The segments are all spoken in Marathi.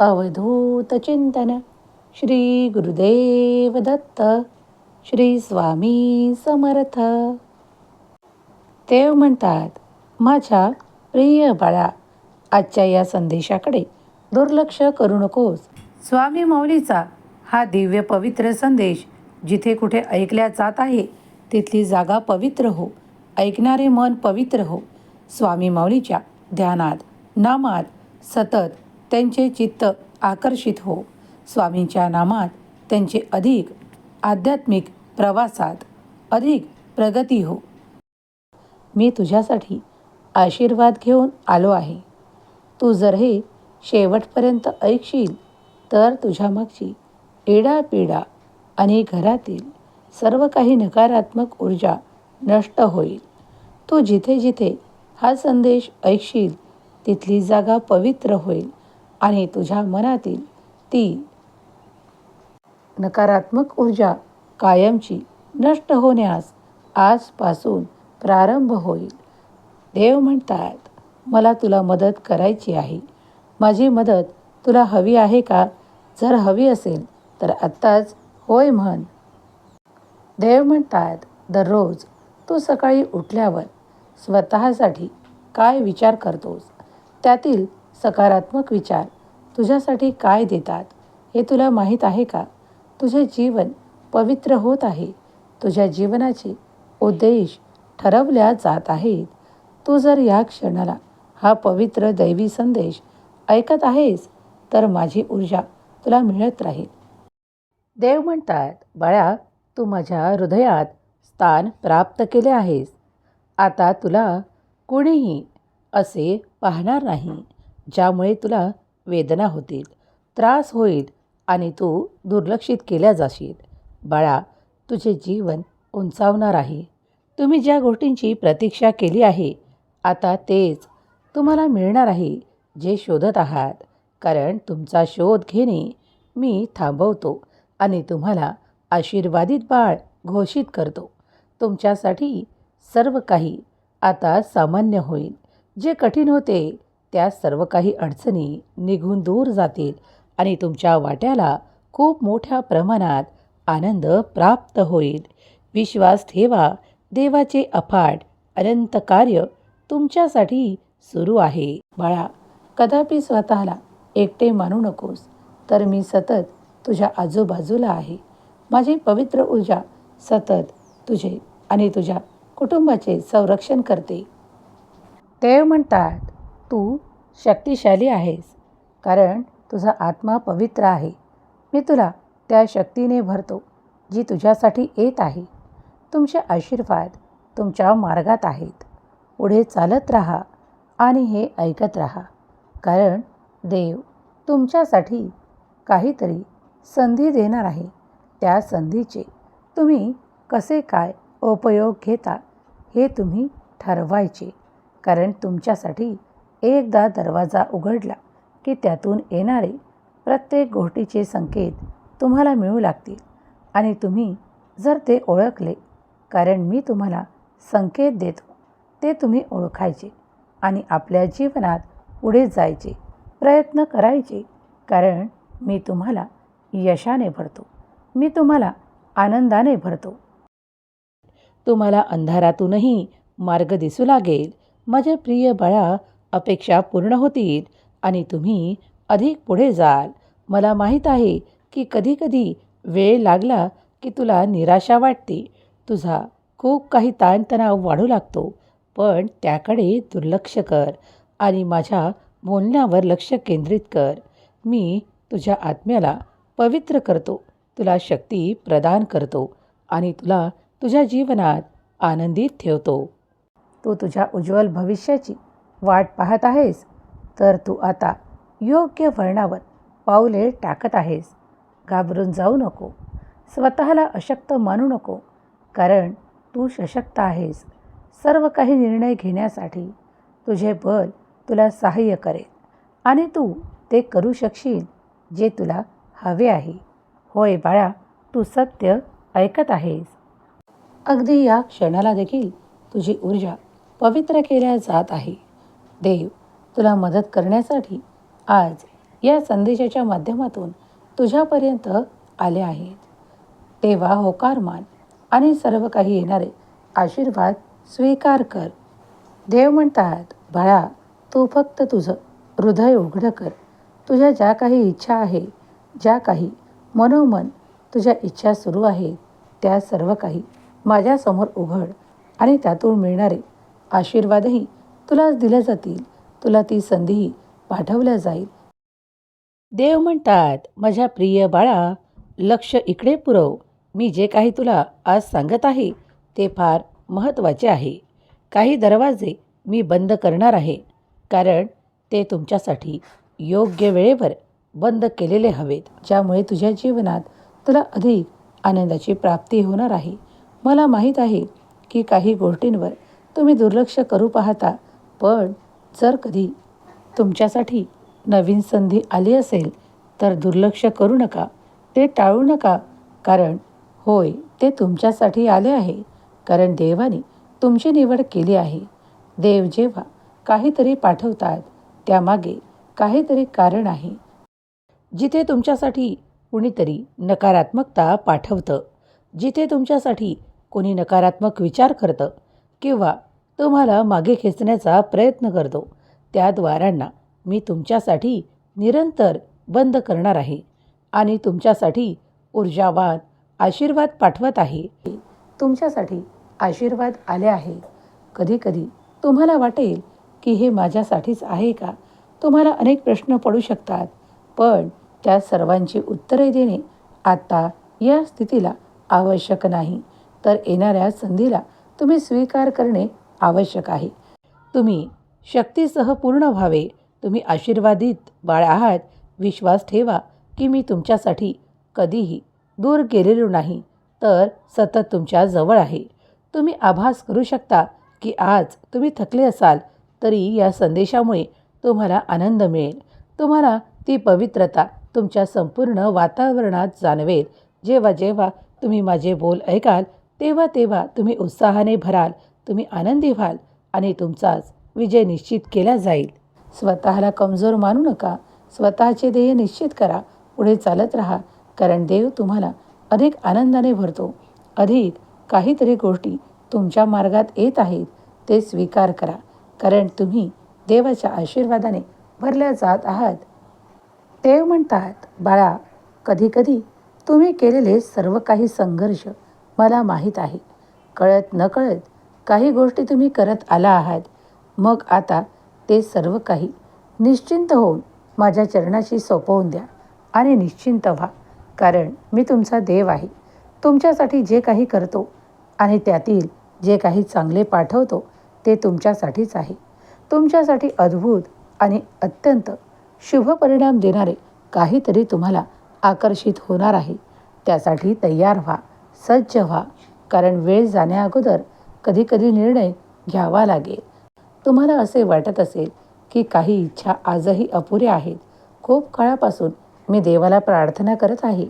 अवधूत चिंतन। श्री गुरुदेव दत्त। श्री स्वामी समर्थ। देव म्हणतात माझ्या प्रिय बाळा आजच्या या संदेशाकडे दुर्लक्ष करू नकोस. स्वामी मौलीचा हा दिव्य पवित्र संदेश जिथे कुठे ऐकल्या जात आहे तिथली जागा पवित्र हो. ऐकणारे मन पवित्र हो. स्वामी माऊलीच्या ध्यानात नामात सतत त्यांचे चित्त आकर्षित हो. स्वामींच्या नामात त्यांचे अधिक आध्यात्मिक प्रवासात अधिक प्रगती हो. मी तुझ्यासाठी आशीर्वाद घेऊन आलो आहे. तू जर हे शेवटपर्यंत ऐकशील तर तुझ्या मागची एडापिडा आणि घरातील सर्व काही नकारात्मक ऊर्जा नष्ट होईल. तू जिथे जिथे हा संदेश ऐकशील तिथली जागा पवित्र होईल. आणि तुझ्या मनातील ती नकारात्मक ऊर्जा कायमची नष्ट होण्यास आजपासून प्रारंभ होईल. देव म्हणतात मला तुला मदत करायची आहे. माझी मदत तुला हवी आहे का? जर हवी असेल तर आत्ताच होय म्हण. देव म्हणतात दररोज तू सकाळी उठल्यावर स्वतःसाठी काय विचार करतोस? त्यातील सकारात्मक विचार तुझ्यासाठी काय देतात हे तुला माहीत आहे का? तुझे जीवन पवित्र होत आहे. तुझ्या जीवनाचे उद्देश ठरवल्या जात आहेत. तू जर या क्षणाला हा पवित्र दैवी संदेश ऐकत आहेस तर माझी ऊर्जा तुला मिळत राहील. देव म्हणतात बाळा तू माझ्या हृदयात स्थान प्राप्त केले आहेस. आता तुला कुणीही असे पाहणार नाही. ज्यामुळे तुला वेदना होतील त्रास होईल आणि तू दुर्लक्षित केल्या जाशील. बाळा तुझे जीवन उंचावणार आहे. तुम्ही ज्या गोष्टींची प्रतीक्षा केली आहे आता तेच तुम्हाला मिळणार आहे जे शोधत आहात. कारण तुमचा शोध घेणे मी थांबवतो आणि तुम्हाला आशीर्वादित बाळ घोषित करतो. तुमच्यासाठी सर्व काही आता सामान्य होईल. जे कठीण होते त्या सर्व काही अडचणी निघून दूर जातील आणि तुमच्या वाट्याला खूप मोठ्या प्रमाणात आनंद प्राप्त होईल. विश्वास ठेवा देवाचे अफाट अनंत कार्य तुमच्यासाठी सुरू आहे. बाळा कदापि स्वतःला एकटे मानू नकोस तर मी सतत तुझ्या आजूबाजूला आहे. माझी पवित्र ऊर्जा सतत तुझे आणि तुझ्या कुटुंबाचे संरक्षण करते. देव म्हणतात तू शक्तिशाली आहेस कारण तुझा आत्मा पवित्र आहे. मी तुला त्या शक्तीने भरतो जी तुझ्यासाठी येत आहे. तुमचे आशीर्वाद तुमच्या मार्गात आहेत. पुढे चालत राहा आणि हे ऐकत राहा. कारण देव तुमच्यासाठी काहीतरी संधी देणार आहे. त्या संधीचे तुम्ही कसे काय उपयोग घेता हे तुम्ही ठरवायचे. कारण तुमच्यासाठी एकदा दरवाजा उघडला की त्यातून येणारे प्रत्येक गोष्टीचे संकेत तुम्हाला मिळू लागतील. आणि तुम्ही जर ते ओळखले कारण मी तुम्हाला संकेत देतो ते तुम्ही ओळखायचे आणि आपल्या जीवनात पुढे जायचे प्रयत्न करायचे कारण मी तुम्हाला यशाने भरतो. मी तुम्हाला आनंदाने भरतो. तुम्हाला अंधारातूनही मार्ग दिसू लागेल. माझ्या प्रिय बाळा अपेक्षा पूर्ण होतील आणि तुम्ही अधिक पुढे जाल. मला माहीत आहे की कधीकधी वेळ लागला की तुला निराशा वाटते. तुझा खूप काही ताणतणाव वाढू लागतो पण त्याकडे दुर्लक्ष कर आणि माझ्या बोलण्यावर लक्ष केंद्रित कर. मी तुझ्या आत्म्याला पवित्र करतो तुला शक्ती प्रदान करतो आणि तुला तुझ्या जीवनात आनंदित ठेवतो. तू तुझ्या उज्ज्वल भविष्याची वाट पाहत आहेस? तर तू आता योग्य वळणावर पाऊले टाकत आहेस. घाबरून जाऊ नको. स्वतःला अशक्त मानू नको. कारण तू सशक्त आहेस. सर्व काही निर्णय घेण्यासाठी तुझे बल तुला सहाय्य करेल. आणि तू ते करू शकशील जे तुला हवे आहे. होय बाळा तू सत्य ऐकत आहेस. अगदी या क्षणाला देखील तुझी ऊर्जा पवित्र केल्या जात आहे. देव तुला मदत करण्यासाठी आज या संदेशाच्या माध्यमातून तुझ्यापर्यंत आले आहेत. तेव्हा होकार मान आणि सर्व काही येणारे आशीर्वाद स्वीकार कर. देव म्हणतात बाळा तू फक्त तुझं हृदय उघडं कर. तुझ्या ज्या काही इच्छा आहे ज्या काही मनोमन तुझ्या इच्छा सुरू आहेत त्या सर्व काही माझ्यासमोर उघड आणि त्यातून मिळणारे आशीर्वादही तुलाच दिल्या जातील. तुला ती संधी पाठवल्या जाईल. देव म्हणतात माझ्या प्रिय बाळा लक्ष इकडे पुरव. मी जे काही तुला आज सांगत आहे ते फार महत्त्वाचे आहे. काही दरवाजे मी बंद करणार आहे कारण ते तुमच्यासाठी योग्य वेळेवर बंद केलेले हवेत ज्यामुळे तुझ्या जीवनात तुला अधिक आनंदाची प्राप्ती होणार आहे. मला माहीत आहे की काही गोष्टींवर तुम्ही दुर्लक्ष करू पाहता पण जर कधी तुमच्यासाठी नवीन संधी आली असेल तर दुर्लक्ष करू नका. ते टाळू नका. कारण होय ते तुमच्यासाठी आले आहे. कारण देवाने तुमची निवड केली आहे. देव जेव्हा काहीतरी पाठवतात त्यामागे काहीतरी कारण आहे. जिथे तुमच्यासाठी कुणीतरी नकारात्मकता पाठवतं जिथे तुमच्यासाठी कोणी नकारात्मक विचार करतं किंवा तुम्हाला मागे खेचण्याचा प्रयत्न करतो. त्या द्वारांना मी तुमच्यासाठी निरंतर बंद करणार आहे आणि तुमच्यासाठी ऊर्जावान आशीर्वाद पाठवत आहे. तुमच्यासाठी आशीर्वाद आले आहे. कधीकधी तुम्हाला वाटेल की हे माझ्यासाठीच आहे का? तुम्हाला अनेक प्रश्न पडू शकतात पण त्या सर्वांची उत्तरे देणे आता या स्थितीला आवश्यक नाही. तर येणाऱ्या संधीला तुम्ही स्वीकार करणे आवश्यक आहे. तुम्ही शक्तीसह पूर्ण व्हावे. तुम्ही आशीर्वादित बाळ आहात. विश्वास ठेवा की मी तुमच्यासाठी कधीही दूर गेलेलो नाही तर सतत तुमच्या जवळ आहे. तुम्ही आभास करू शकता की आज तुम्ही थकले असाल तरी या संदेशामुळे तुम्हाला आनंद मिळेल. तुम्हाला ती पवित्रता तुमच्या संपूर्ण वातावरणात जाणवेल. जेव्हा जेव्हा तुम्ही माझे बोल ऐकाल तेव्हा तेव्हा तुम्ही उत्साहाने भराल. तुम्ही आनंदी व्हाल आणि तुमचाच विजय निश्चित केला जाईल. स्वतःला कमजोर मानू नका. स्वतःचे ध्येय निश्चित करा. पुढे चालत राहा. कारण देव तुम्हाला अधिक आनंदाने भरतो. अधिक काहीतरी गोष्टी तुमच्या मार्गात येत आहेत ते स्वीकार करा. कारण तुम्ही देवाच्या आशीर्वादाने भरल्या जात आहात. देव म्हणतात बाळा कधीकधी तुम्ही केलेले सर्व काही संघर्ष मला माहीत आहे. कळत न कळत काही गोष्टी तुम्ही करत आला आहात. मग आता ते सर्व काही निश्चिंत होऊन माझ्या चरणाशी सोपवून द्या आणि निश्चिंत व्हा कारण मी तुमचा देव आहे. तुमच्यासाठी जे काही करतो आणि त्यातील जे काही चांगले पाठवतो ते तुमच्यासाठीच आहे. तुमच्यासाठी अद्भुत आणि अत्यंत शुभ परिणाम देणारे काहीतरी तुम्हाला आकर्षित होणार आहे. त्यासाठी तयार व्हा सज्ज व्हा कारण वेळ जाण्याअगोदर कधीकधी निर्णय घ्यावा लागेल. तुम्हाला असे वाटत असेल की काही इच्छा आजही अपुऱ्या आहेत. खूप काळापासून मी देवाला प्रार्थना करत आहे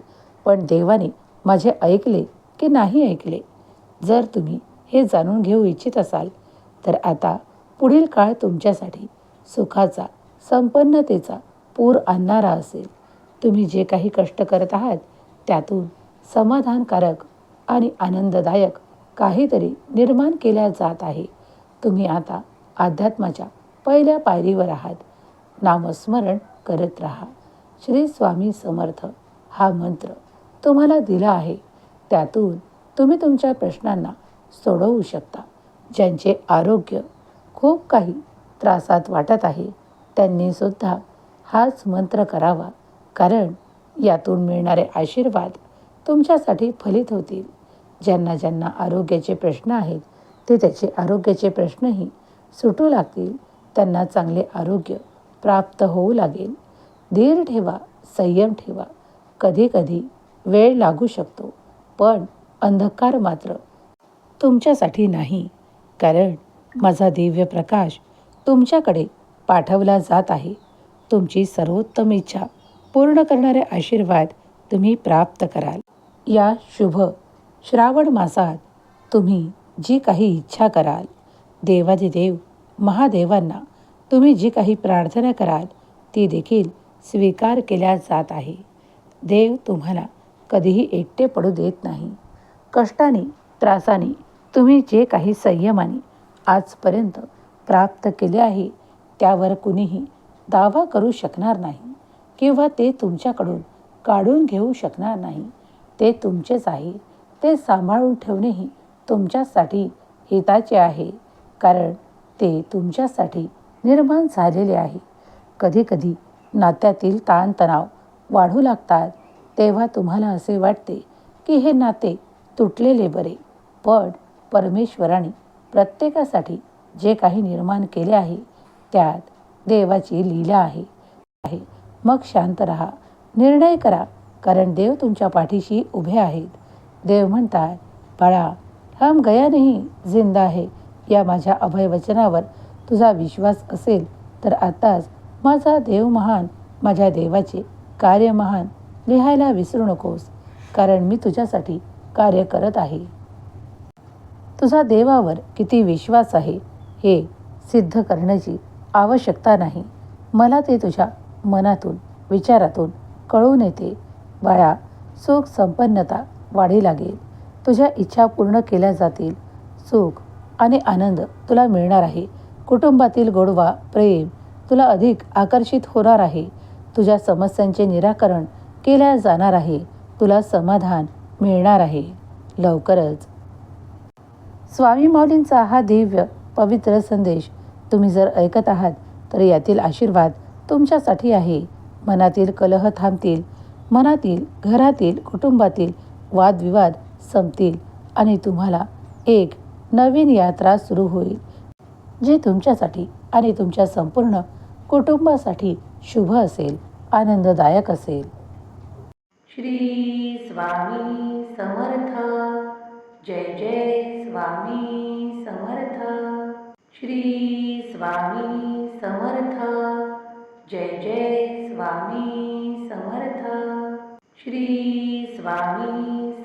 पण देवाने माझे ऐकले की नाही ऐकले? जर तुम्ही हे जाणून घेऊ इच्छित असाल तर आता पुढील काळ तुमच्यासाठी सुखाचा संपन्नतेचा पूर आणणारा असेल. तुम्ही जे काही कष्ट करत आहात त्यातून समाधानकारक आणि आनंददायक काहीतरी निर्माण केल्या जात आहे. तुम्ही आता अध्यात्माच्या पहिल्या पायरीवर आहात. नामस्मरण करत राहा. श्री स्वामी समर्थ हा मंत्र तुम्हाला दिला आहे. त्यातून तुम्ही तुमच्या प्रश्नांना सोडवू शकता. ज्यांचे आरोग्य खूप काही त्रासात वाटत आहे त्यांनी सुद्धा हाच मंत्र करावा. कारण यातून मिळणारे आशीर्वाद तुमच्यासाठी फलित होतील. ज्यांना ज्यांना आरोग्याचे प्रश्न आहेत ते त्याचे आरोग्याचे प्रश्नही सुटू लागतील. त्यांना चांगले आरोग्य प्राप्त होऊ लागेल. धीर ठेवा संयम ठेवा. कधी कधी वेळ लागू शकतो पण अंधकार मात्र तुमच्यासाठी नाही. कारण माझा दिव्य प्रकाश तुमच्याकडे पाठवला जात आहे. तुमची सर्वोत्तम इच्छा पूर्ण करणारे आशीर्वाद तुम्ही प्राप्त कराल. या शुभ श्रावण मासात तुम्ही जी काही इच्छा कराल देवादिदेव महादेवांना तुम्ही जी काही प्रार्थना कराल ती देखील स्वीकार केल्या जात आहे. देव तुम्हाला कधीही एकटे पडू देत नाही. कष्टाने त्रासाने तुम्ही जे काही संयमाने आजपर्यंत प्राप्त केले आहे त्यावर कुणीही दावा करू शकणार नाही किंवा ते तुमच्याकडून काढून घेऊ शकणार नाही. ते तुमचेच आहे. ते सांभाळून ठेवणेही तुमच्यासाठी हिताचे आहे. कारण ते तुमच्यासाठी निर्माण झालेले आहे. कधीकधी नात्यातील ताणतणाव वाढू लागतात. तेव्हा तुम्हाला असे वाटते की हे नाते तुटलेले बरे. पण परमेश्वराने प्रत्येकासाठी जे काही निर्माण केले आहे त्यात देवाची लीला आहे. आहे. मग शांत राहा. निर्णय करा. कारण देव तुमच्या पाठीशी उभे आहेत. देव म्हणतात बाळा हम गया नाही जिंदा आहे. या माझ्या अभय वचनावर तुझा विश्वास असेल तर आताच माझा देव महान माझ्या देवाचे कार्य महान लिहायला विसरू नकोस कारण मी तुझ्यासाठी कार्य करत आहे. तुझा देवावर किती विश्वास आहे हे सिद्ध करण्याची आवश्यकता नाही. मला ते तुझ्या मनातून विचारातून कळून येते. बाळा सुख संपन्नता वाढी लागेल. तुझ्या इच्छा पूर्ण केल्या जातील. सुख आणि आनंद तुला मिळणार आहे. कुटुंबातील गोडवा प्रेम तुला अधिक आकर्षित होणार आहे. तुझ्या समस्यांचे निराकरण केल्या जाणार आहे. तुला समाधान मिळणार आहे. लवकरच. स्वामी माऊलींचा हा दिव्य पवित्र संदेश तुम्ही जर ऐकत आहात तर यातील आशीर्वाद तुमच्यासाठी आहे. मनातील कलह थांबतील. मनातील घरातील कुटुंबातील वादविवाद संपतील आणि तुम्हाला एक नवीन यात्रा सुरू होईल जी तुमच्यासाठी आणि तुमच्या संपूर्ण कुटुंबासाठी शुभ असेल आनंददायक असेल. श्री स्वामी समर्थ. जय जय स्वामी समर्थ. श्री स्वामी समर्थ. जय जय स्वामी समर्थ. श्री स्वामी